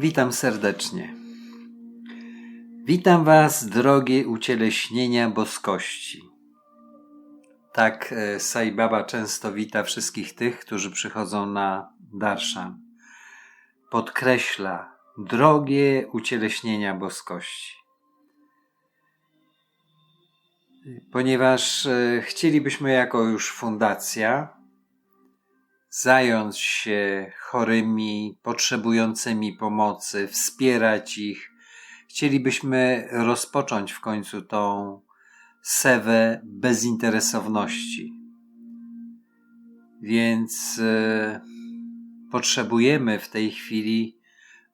Witam serdecznie. Witam Was, drogie ucieleśnienia boskości. Tak e, Sai Baba często wita wszystkich tych, którzy przychodzą na darshan. Podkreśla, drogie ucieleśnienia boskości. Ponieważ e, chcielibyśmy jako już fundacja zająć się chorymi, potrzebującymi pomocy, wspierać ich. Chcielibyśmy rozpocząć w końcu tą sewę bezinteresowności. Więc e, potrzebujemy w tej chwili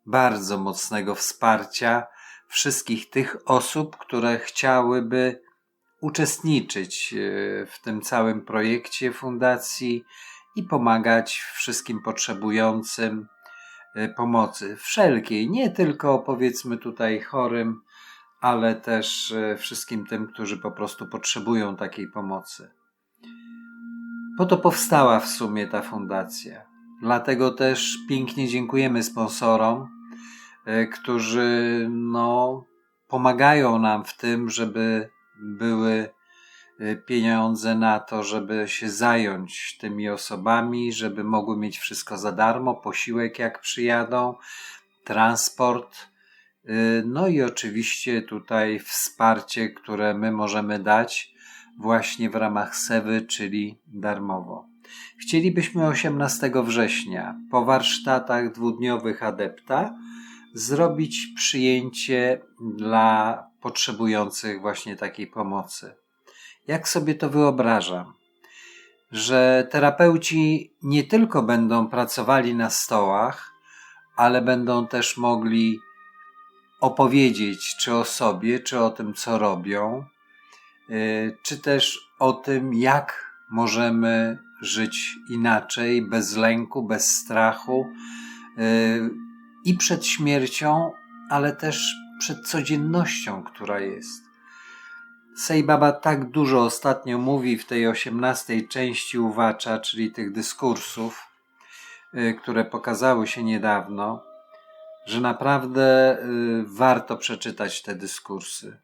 bardzo mocnego wsparcia wszystkich tych osób, które chciałyby uczestniczyć e, w tym całym projekcie fundacji i pomagać wszystkim potrzebującym e, pomocy wszelkiej, nie tylko powiedzmy tutaj chorym, ale też e, wszystkim tym, którzy po prostu potrzebują takiej pomocy. Po to powstała w sumie ta fundacja. Dlatego też pięknie dziękujemy sponsorom, e, którzy no, pomagają nam w tym, żeby były Y, pieniądze na to, żeby się zająć tymi osobami, żeby mogły mieć wszystko za darmo, posiłek jak przyjadą, transport. Y, no i oczywiście tutaj wsparcie, które my możemy dać właśnie w ramach SEWY, czyli darmowo. Chcielibyśmy 18 września po warsztatach dwudniowych Adepta zrobić przyjęcie dla potrzebujących właśnie takiej pomocy. Jak sobie to wyobrażam? Że terapeuci nie tylko będą pracowali na stołach, ale będą też mogli opowiedzieć czy o sobie, czy o tym, co robią, y, czy też o tym, jak możemy żyć inaczej, bez lęku, bez strachu y, i przed śmiercią, ale też przed codziennością, która jest. Sej Baba tak dużo ostatnio mówi w tej osiemnastej części uwacza, czyli tych dyskursów, y, które pokazały się niedawno, że naprawdę y, warto przeczytać te dyskursy.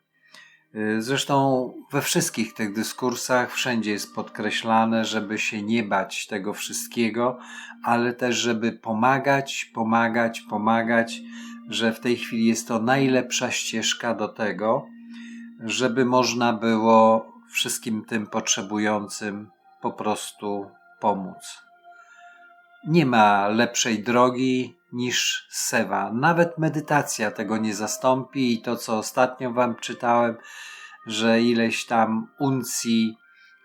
Y, zresztą we wszystkich tych dyskursach wszędzie jest podkreślane, żeby się nie bać tego wszystkiego, ale też, żeby pomagać, pomagać, pomagać, że w tej chwili jest to najlepsza ścieżka do tego, żeby można było wszystkim tym potrzebującym po prostu pomóc. Nie ma lepszej drogi niż sewa. Nawet medytacja tego nie zastąpi i to, co ostatnio Wam czytałem, że ileś tam uncji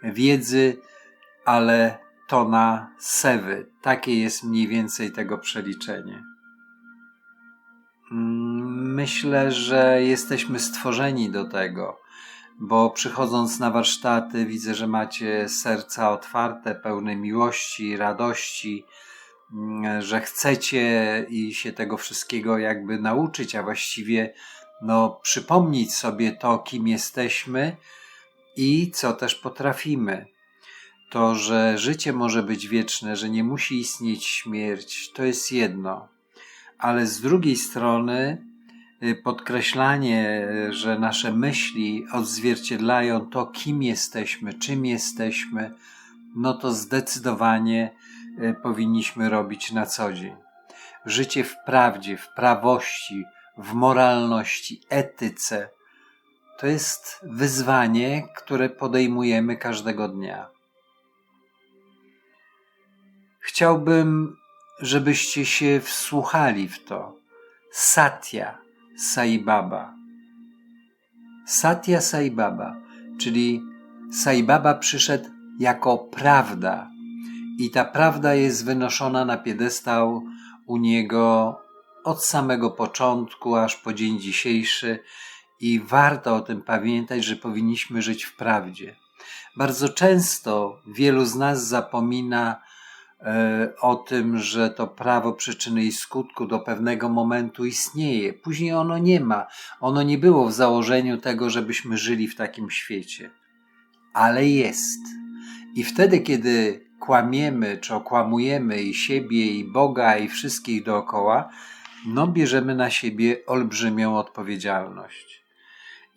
wiedzy, ale tona sewy. Takie jest mniej więcej tego przeliczenie. Myślę, że jesteśmy stworzeni do tego, bo przychodząc na warsztaty, widzę, że macie serca otwarte, pełne miłości, radości, że chcecie i się tego wszystkiego jakby nauczyć, a właściwie no, przypomnieć sobie to, kim jesteśmy i co też potrafimy. To, że życie może być wieczne, że nie musi istnieć śmierć, to jest jedno ale z drugiej strony y, podkreślanie, że nasze myśli odzwierciedlają to, kim jesteśmy, czym jesteśmy, no to zdecydowanie y, powinniśmy robić na co dzień. Życie w prawdzie, w prawości, w moralności, etyce to jest wyzwanie, które podejmujemy każdego dnia. Chciałbym żebyście się wsłuchali w to. Satya Sai Baba. Satya Sai Baba, czyli Sai Baba przyszedł jako prawda i ta prawda jest wynoszona na piedestał u niego od samego początku aż po dzień dzisiejszy i warto o tym pamiętać, że powinniśmy żyć w prawdzie. Bardzo często wielu z nas zapomina o tym, że to prawo przyczyny i skutku do pewnego momentu istnieje. Później ono nie ma. Ono nie było w założeniu tego, żebyśmy żyli w takim świecie. Ale jest. I wtedy, kiedy kłamiemy czy okłamujemy i siebie, i Boga, i wszystkich dookoła, no bierzemy na siebie olbrzymią odpowiedzialność.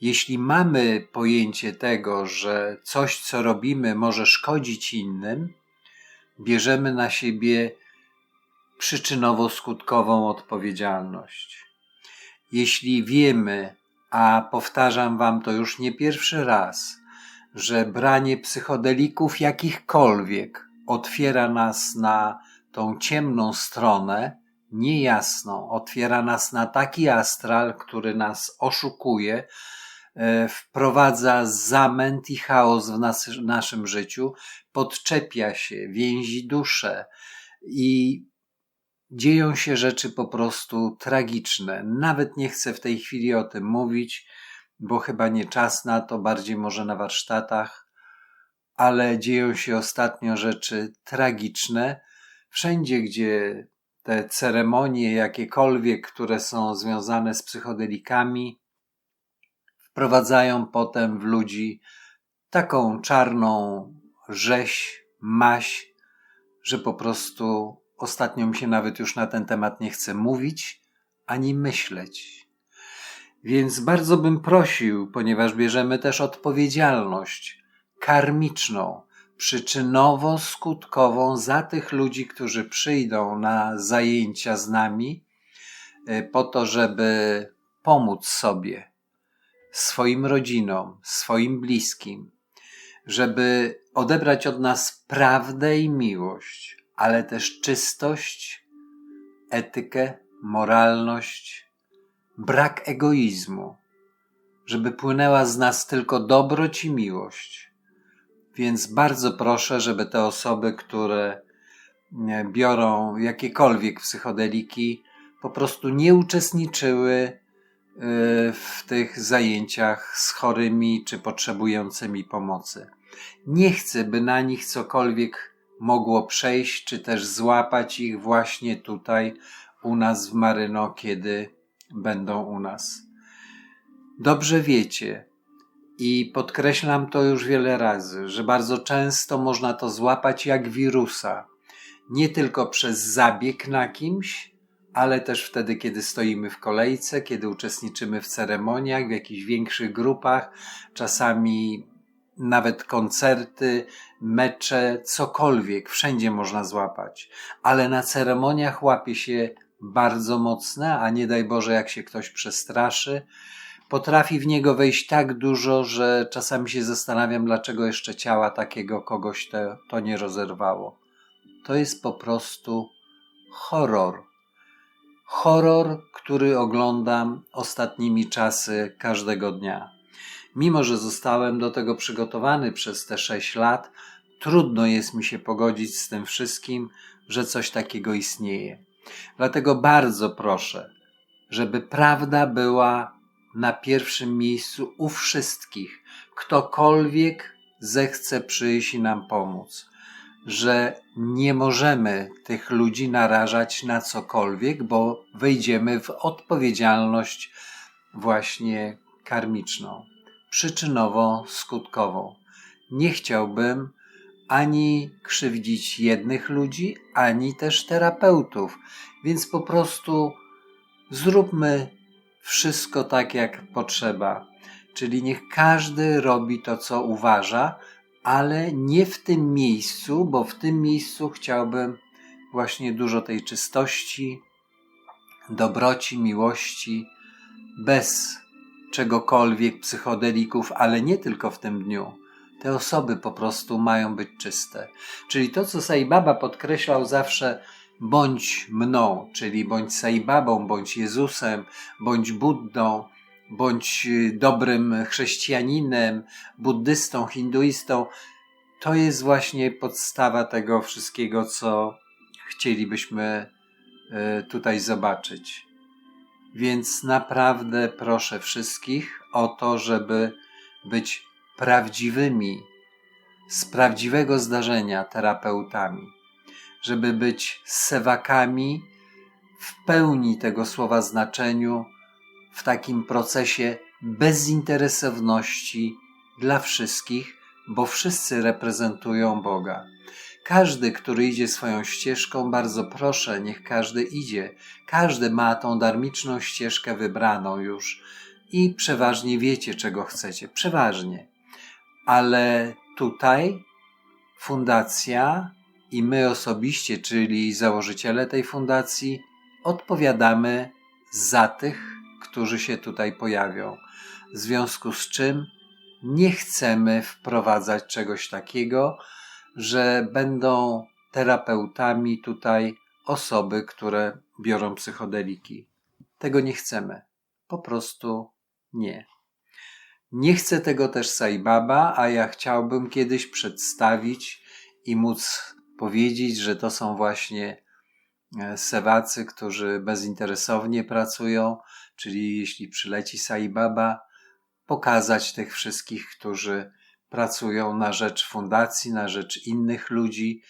Jeśli mamy pojęcie tego, że coś, co robimy, może szkodzić innym, bierzemy na siebie przyczynowo-skutkową odpowiedzialność. Jeśli wiemy, a powtarzam Wam to już nie pierwszy raz, że branie psychodelików jakichkolwiek otwiera nas na tą ciemną stronę, niejasną, otwiera nas na taki astral, który nas oszukuje, e, wprowadza zamęt i chaos w nas, naszym życiu, podczepia się, więzi duszę i dzieją się rzeczy po prostu tragiczne. Nawet nie chcę w tej chwili o tym mówić, bo chyba nie czas na to, bardziej może na warsztatach, ale dzieją się ostatnio rzeczy tragiczne. Wszędzie, gdzie te ceremonie, jakiekolwiek, które są związane z psychodelikami, wprowadzają potem w ludzi taką czarną rzeź, maś, że po prostu ostatnio mi się nawet już na ten temat nie chce mówić ani myśleć. Więc bardzo bym prosił, ponieważ bierzemy też odpowiedzialność karmiczną, przyczynowo-skutkową za tych ludzi, którzy przyjdą na zajęcia z nami, e, po to, żeby pomóc sobie, swoim rodzinom, swoim bliskim, żeby odebrać od nas prawdę i miłość, ale też czystość, etykę, moralność, brak egoizmu, żeby płynęła z nas tylko dobroć i miłość. Więc bardzo proszę, żeby te osoby, które biorą jakiekolwiek psychodeliki, po prostu nie uczestniczyły y, w tych zajęciach z chorymi czy potrzebującymi pomocy. Nie chcę, by na nich cokolwiek mogło przejść, czy też złapać ich właśnie tutaj u nas w Maryno, kiedy będą u nas. Dobrze wiecie, i podkreślam to już wiele razy, że bardzo często można to złapać jak wirusa. Nie tylko przez zabieg na kimś, ale też wtedy, kiedy stoimy w kolejce, kiedy uczestniczymy w ceremoniach, w jakichś większych grupach, czasami nawet koncerty, mecze, cokolwiek, wszędzie można złapać. Ale na ceremoniach łapie się bardzo mocne, a nie daj Boże, jak się ktoś przestraszy, potrafi w niego wejść tak dużo, że czasami się zastanawiam, dlaczego jeszcze ciała takiego kogoś to, to nie rozerwało. To jest po prostu horror. Horror, który oglądam ostatnimi czasy każdego dnia. Mimo, że zostałem do tego przygotowany przez te sześć lat, trudno jest mi się pogodzić z tym wszystkim, że coś takiego istnieje. Dlatego bardzo proszę, żeby prawda była na pierwszym miejscu u wszystkich, ktokolwiek zechce przyjść i nam pomóc, że nie możemy tych ludzi narażać na cokolwiek, bo wejdziemy w odpowiedzialność właśnie karmiczną, przyczynowo-skutkową. Nie chciałbym ani krzywdzić jednych ludzi, ani też terapeutów, więc po prostu zróbmy wszystko tak, jak potrzeba. Czyli niech każdy robi to, co uważa, ale nie w tym miejscu, bo w tym miejscu chciałbym właśnie dużo tej czystości, dobroci, miłości, bez czegokolwiek psychodelików, ale nie tylko w tym dniu. Te osoby po prostu mają być czyste. Czyli to, co Sai Baba podkreślał zawsze, bądź mną, czyli bądź Saibabą, bądź Jezusem, bądź Buddą, bądź y, dobrym chrześcijaninem, buddystą, hinduistą. To jest właśnie podstawa tego wszystkiego, co chcielibyśmy y, tutaj zobaczyć. Więc naprawdę proszę wszystkich o to, żeby być prawdziwymi, z prawdziwego zdarzenia terapeutami żeby być sewakami w pełni tego słowa znaczeniu, w takim procesie bezinteresowności dla wszystkich, bo wszyscy reprezentują Boga. Każdy, który idzie swoją ścieżką, bardzo proszę, niech każdy idzie. Każdy ma tą darmiczną ścieżkę wybraną już i przeważnie wiecie, czego chcecie. Przeważnie. Ale tutaj fundacja i my osobiście, czyli założyciele tej fundacji, odpowiadamy za tych, którzy się tutaj pojawią. W związku z czym nie chcemy wprowadzać czegoś takiego, że będą terapeutami tutaj osoby, które biorą psychodeliki. Tego nie chcemy. Po prostu nie. Nie chcę tego też Sai Baba, a ja chciałbym kiedyś przedstawić i móc powiedzieć, że to są właśnie e, sewacy, którzy bezinteresownie pracują, czyli jeśli przyleci Sai Baba, pokazać tych wszystkich, którzy pracują na rzecz fundacji, na rzecz innych ludzi,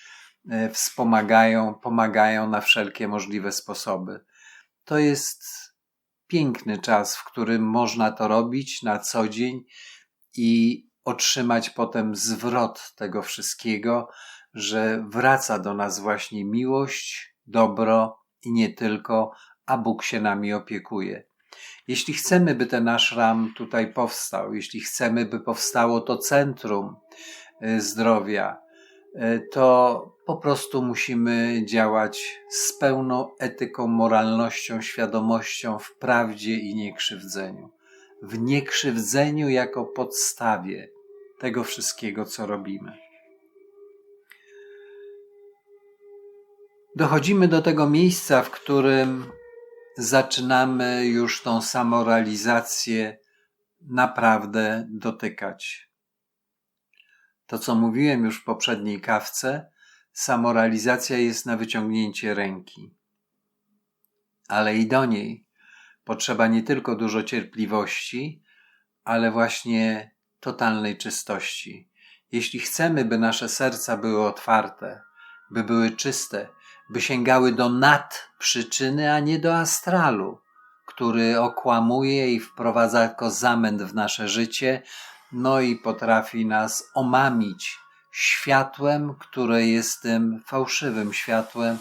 e, wspomagają, pomagają na wszelkie możliwe sposoby. To jest piękny czas, w którym można to robić na co dzień i otrzymać potem zwrot tego wszystkiego, że wraca do nas właśnie miłość, dobro i nie tylko, a Bóg się nami opiekuje. Jeśli chcemy, by ten nasz ram tutaj powstał, jeśli chcemy, by powstało to centrum y, zdrowia, y, to po prostu musimy działać z pełną etyką, moralnością, świadomością w prawdzie i niekrzywdzeniu. W niekrzywdzeniu jako podstawie tego wszystkiego, co robimy. Dochodzimy do tego miejsca, w którym zaczynamy już tą samorealizację naprawdę dotykać. To, co mówiłem już w poprzedniej kawce, samorealizacja jest na wyciągnięcie ręki. Ale i do niej potrzeba nie tylko dużo cierpliwości, ale właśnie totalnej czystości. Jeśli chcemy, by nasze serca były otwarte, by były czyste, by sięgały do nadprzyczyny, a nie do astralu, który okłamuje i wprowadza jako zamęt w nasze życie, no i potrafi nas omamić światłem, które jest tym fałszywym światłem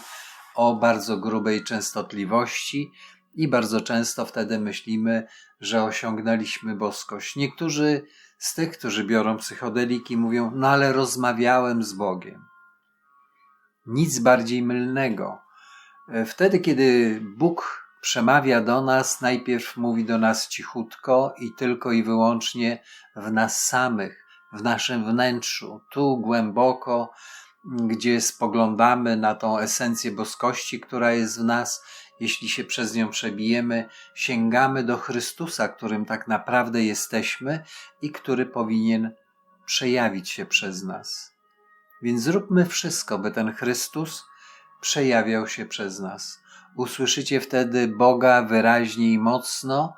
o bardzo grubej częstotliwości i bardzo często wtedy myślimy, że osiągnęliśmy boskość. Niektórzy z tych, którzy biorą psychodeliki, mówią: No ale rozmawiałem z Bogiem. Nic bardziej mylnego. E, wtedy, kiedy Bóg przemawia do nas, najpierw mówi do nas cichutko i tylko i wyłącznie w nas samych, w naszym wnętrzu, tu głęboko, gdzie spoglądamy na tą esencję boskości, która jest w nas. Jeśli się przez nią przebijemy, sięgamy do Chrystusa, którym tak naprawdę jesteśmy i który powinien przejawić się przez nas. Więc zróbmy wszystko, by ten Chrystus przejawiał się przez nas. Usłyszycie wtedy Boga wyraźnie i mocno,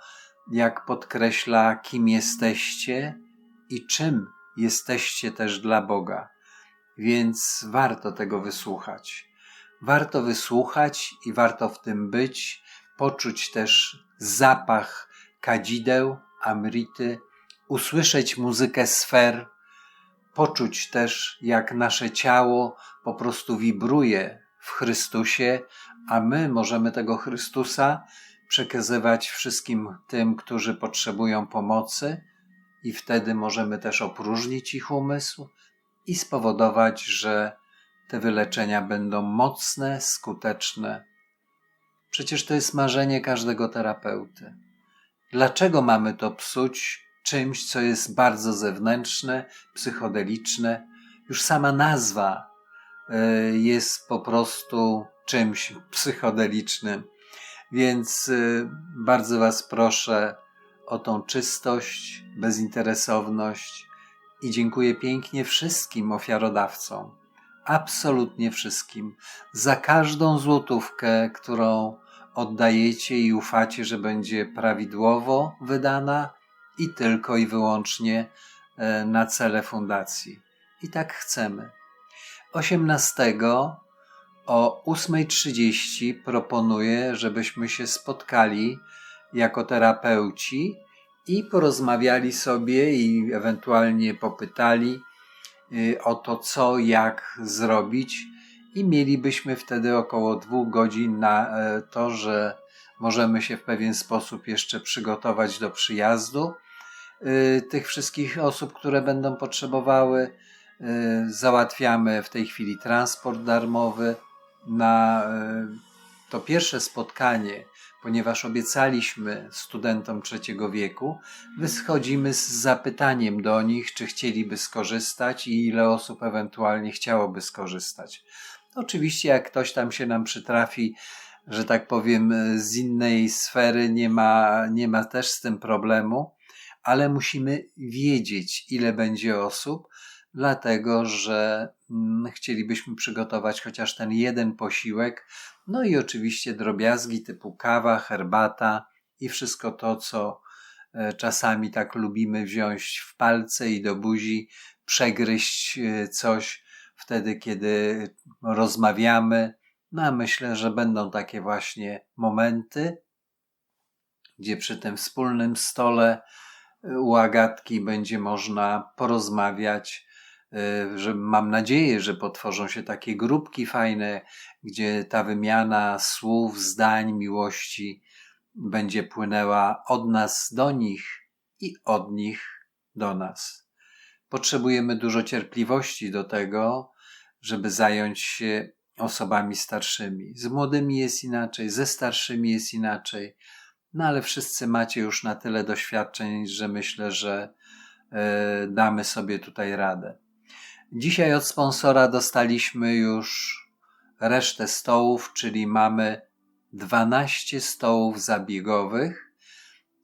jak podkreśla, kim jesteście i czym jesteście też dla Boga. Więc warto tego wysłuchać. Warto wysłuchać i warto w tym być, poczuć też zapach kadzideł, amrity, usłyszeć muzykę sfer, poczuć też, jak nasze ciało po prostu wibruje w Chrystusie, a my możemy tego Chrystusa przekazywać wszystkim tym, którzy potrzebują pomocy, i wtedy możemy też opróżnić ich umysł i spowodować, że te wyleczenia będą mocne, skuteczne. Przecież to jest marzenie każdego terapeuty. Dlaczego mamy to psuć czymś, co jest bardzo zewnętrzne, psychodeliczne. Już sama nazwa e, jest po prostu czymś psychodelicznym. Więc e, bardzo Was proszę o tą czystość, bezinteresowność i dziękuję pięknie wszystkim ofiarodawcom, absolutnie wszystkim, za każdą złotówkę, którą oddajecie i ufacie, że będzie prawidłowo wydana i tylko i wyłącznie e, na cele fundacji. I tak chcemy. 18 o 8.30 proponuję, żebyśmy się spotkali jako terapeuci i porozmawiali sobie i ewentualnie popytali, y, o to, co, jak zrobić, i mielibyśmy wtedy około dwóch godzin na e, to, że możemy się w pewien sposób jeszcze przygotować do przyjazdu tych wszystkich osób, które będą potrzebowały. Y, załatwiamy w tej chwili transport darmowy na to pierwsze spotkanie ponieważ obiecaliśmy studentom trzeciego wieku, wyschodzimy z zapytaniem do nich, czy chcieliby skorzystać i ile osób ewentualnie chciałoby skorzystać. Oczywiście, jak ktoś tam się nam przytrafi, że tak powiem, z innej sfery, nie ma, nie ma też z tym problemu, ale musimy wiedzieć, ile będzie osób, dlatego że mm, chcielibyśmy przygotować chociaż ten jeden posiłek, no i oczywiście drobiazgi typu kawa, herbata i wszystko to, co e, czasami tak lubimy wziąć w palce i do buzi, przegryźć e, coś wtedy, kiedy rozmawiamy. No a myślę, że będą takie właśnie momenty, gdzie przy tym wspólnym stole u Agatki będzie można porozmawiać, Y, że mam nadzieję, że potworzą się takie grupki fajne, gdzie ta wymiana słów, zdań, miłości będzie płynęła od nas do nich i od nich do nas. Potrzebujemy dużo cierpliwości do tego, żeby zająć się osobami starszymi. Z młodymi jest inaczej, ze starszymi jest inaczej, no ale wszyscy macie już na tyle doświadczeń, że myślę, że e, damy sobie tutaj radę. Dzisiaj od sponsora dostaliśmy już resztę stołów, czyli mamy 12 stołów zabiegowych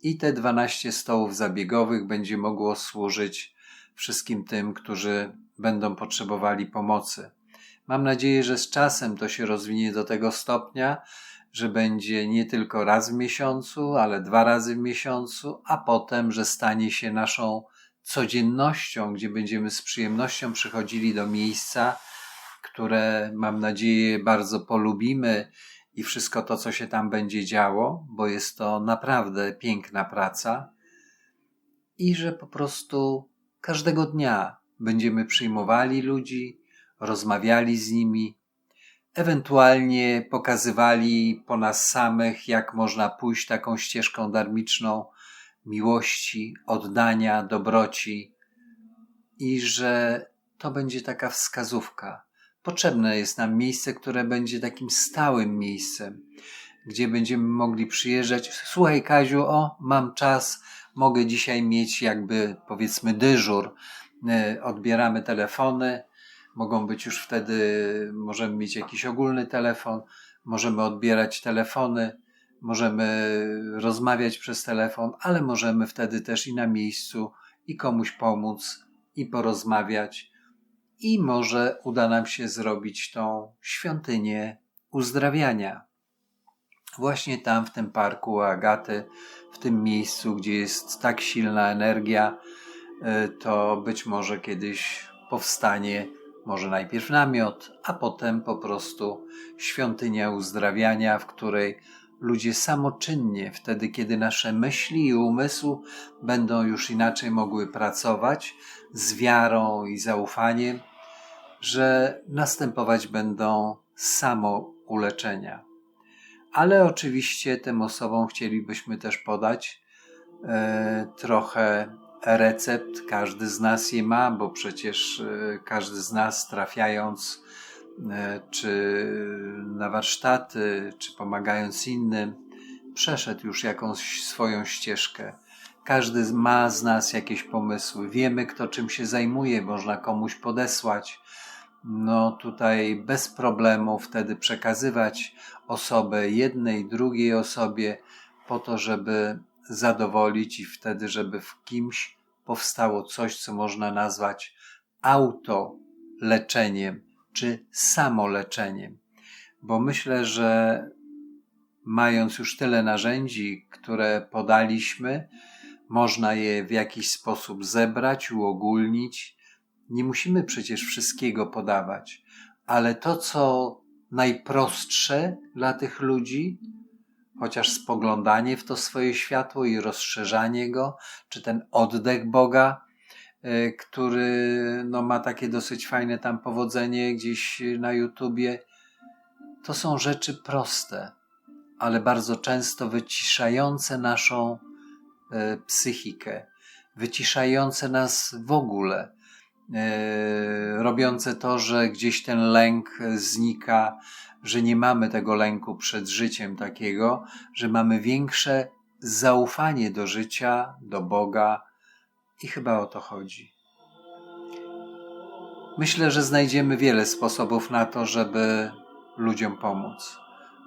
i te 12 stołów zabiegowych będzie mogło służyć wszystkim tym, którzy będą potrzebowali pomocy. Mam nadzieję, że z czasem to się rozwinie do tego stopnia, że będzie nie tylko raz w miesiącu, ale dwa razy w miesiącu, a potem, że stanie się naszą codziennością, gdzie będziemy z przyjemnością przychodzili do miejsca, które mam nadzieję bardzo polubimy i wszystko to, co się tam będzie działo, bo jest to naprawdę piękna praca i że po prostu każdego dnia będziemy przyjmowali ludzi, rozmawiali z nimi, ewentualnie pokazywali po nas samych, jak można pójść taką ścieżką darmiczną, miłości, oddania, dobroci i że to będzie taka wskazówka. Potrzebne jest nam miejsce, które będzie takim stałym miejscem, gdzie będziemy mogli przyjeżdżać. Słuchaj, Kaziu, o, mam czas, mogę dzisiaj mieć jakby powiedzmy dyżur. E, odbieramy telefony, mogą być już wtedy, możemy mieć jakiś ogólny telefon, możemy odbierać telefony możemy rozmawiać przez telefon, ale możemy wtedy też i na miejscu i komuś pomóc i porozmawiać. I może uda nam się zrobić tą świątynię uzdrawiania. Właśnie tam, w tym parku Agaty, w tym miejscu, gdzie jest tak silna energia, e, to być może kiedyś powstanie może najpierw namiot, a potem po prostu świątynia uzdrawiania, w której ludzie samoczynnie, wtedy kiedy nasze myśli i umysł będą już inaczej mogły pracować z wiarą i zaufaniem, że następować będą samo uleczenia. Ale oczywiście tym osobom chcielibyśmy też podać e, trochę recept. Każdy z nas je ma, bo przecież e, każdy z nas trafiając E, czy na warsztaty, czy pomagając innym, przeszedł już jakąś swoją ścieżkę. Każdy ma z nas jakieś pomysły. Wiemy, kto czym się zajmuje, można komuś podesłać. No tutaj bez problemu wtedy przekazywać osobę jednej, drugiej osobie po to, żeby zadowolić i wtedy, żeby w kimś powstało coś, co można nazwać autoleczeniem czy samoleczeniem. Bo myślę, że mając już tyle narzędzi, które podaliśmy, można je w jakiś sposób zebrać, uogólnić. Nie musimy przecież wszystkiego podawać, ale to, co najprostsze dla tych ludzi, chociaż spoglądanie w to swoje światło i rozszerzanie go, czy ten oddech Boga, e, który no, ma takie dosyć fajne tam powodzenie gdzieś na YouTubie. To są rzeczy proste, ale bardzo często wyciszające naszą e, psychikę, wyciszające nas w ogóle, robiące to, że gdzieś ten lęk znika, że nie mamy tego lęku przed życiem takiego, że mamy większe zaufanie do życia, do Boga i chyba o to chodzi. Myślę, że znajdziemy wiele sposobów na to, żeby ludziom pomóc.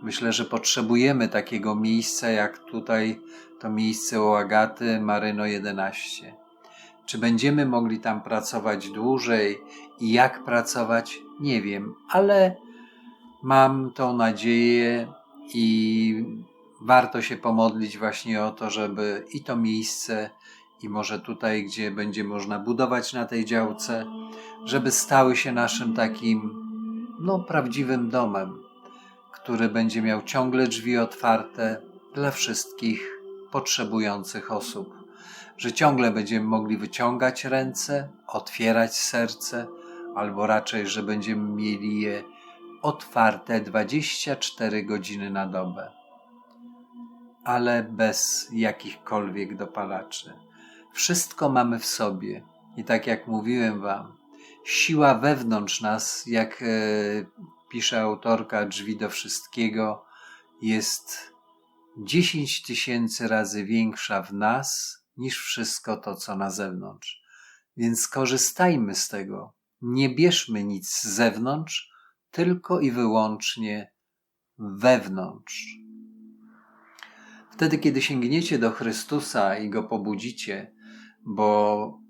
Myślę, że potrzebujemy takiego miejsca jak tutaj to miejsce u Agaty Maryno 11. Czy będziemy mogli tam pracować dłużej i jak pracować, nie wiem, ale mam tą nadzieję i warto się pomodlić właśnie o to, żeby i to miejsce, i może tutaj, gdzie będzie można budować na tej działce, żeby stały się naszym takim, no, prawdziwym domem, który będzie miał ciągle drzwi otwarte dla wszystkich potrzebujących osób, że ciągle będziemy mogli wyciągać ręce, otwierać serce, albo raczej, że będziemy mieli je otwarte 24 godziny na dobę, ale bez jakichkolwiek dopalaczy. Wszystko mamy w sobie i tak jak mówiłem Wam, siła wewnątrz nas, jak e, pisze autorka Drzwi do Wszystkiego, jest 10 tysięcy razy większa w nas niż wszystko to, co na zewnątrz. Więc korzystajmy z tego. Nie bierzmy nic z zewnątrz, tylko i wyłącznie wewnątrz. Wtedy, kiedy sięgniecie do Chrystusa i go pobudzicie, bo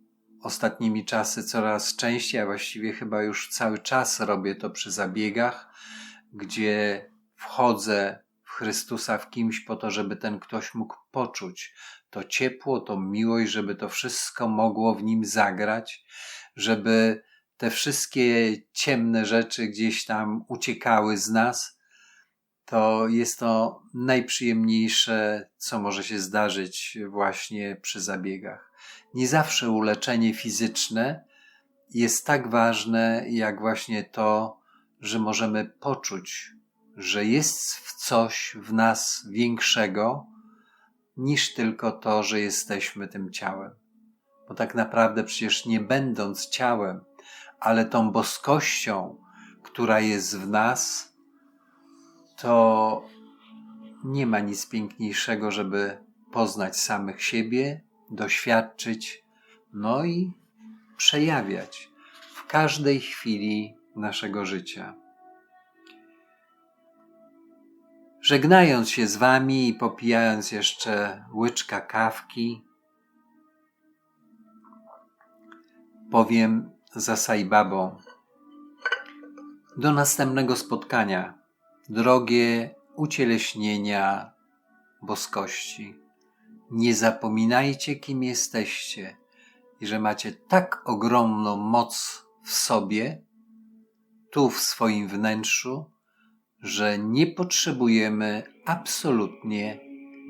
ostatnimi czasy coraz częściej, a właściwie chyba już cały czas robię to przy zabiegach, gdzie wchodzę w Chrystusa w kimś po to, żeby ten ktoś mógł poczuć to ciepło, to miłość, żeby to wszystko mogło w nim zagrać, żeby te wszystkie ciemne rzeczy gdzieś tam uciekały z nas, to jest to najprzyjemniejsze, co może się zdarzyć właśnie przy zabiegach. Nie zawsze uleczenie fizyczne jest tak ważne, jak właśnie to, że możemy poczuć, że jest w coś w nas większego niż tylko to, że jesteśmy tym ciałem. Bo tak naprawdę przecież nie będąc ciałem, ale tą boskością, która jest w nas, to nie ma nic piękniejszego, żeby poznać samych siebie, doświadczyć, no i przejawiać w każdej chwili naszego życia. Żegnając się z Wami i popijając jeszcze łyczka kawki, powiem za Sajbabą. Do następnego spotkania, drogie ucieleśnienia boskości. Nie zapominajcie, kim jesteście i że macie tak ogromną moc w sobie, tu w swoim wnętrzu, że nie potrzebujemy absolutnie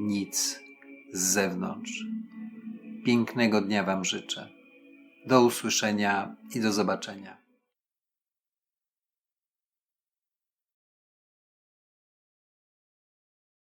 nic z zewnątrz. Pięknego dnia Wam życzę. Do usłyszenia i do zobaczenia.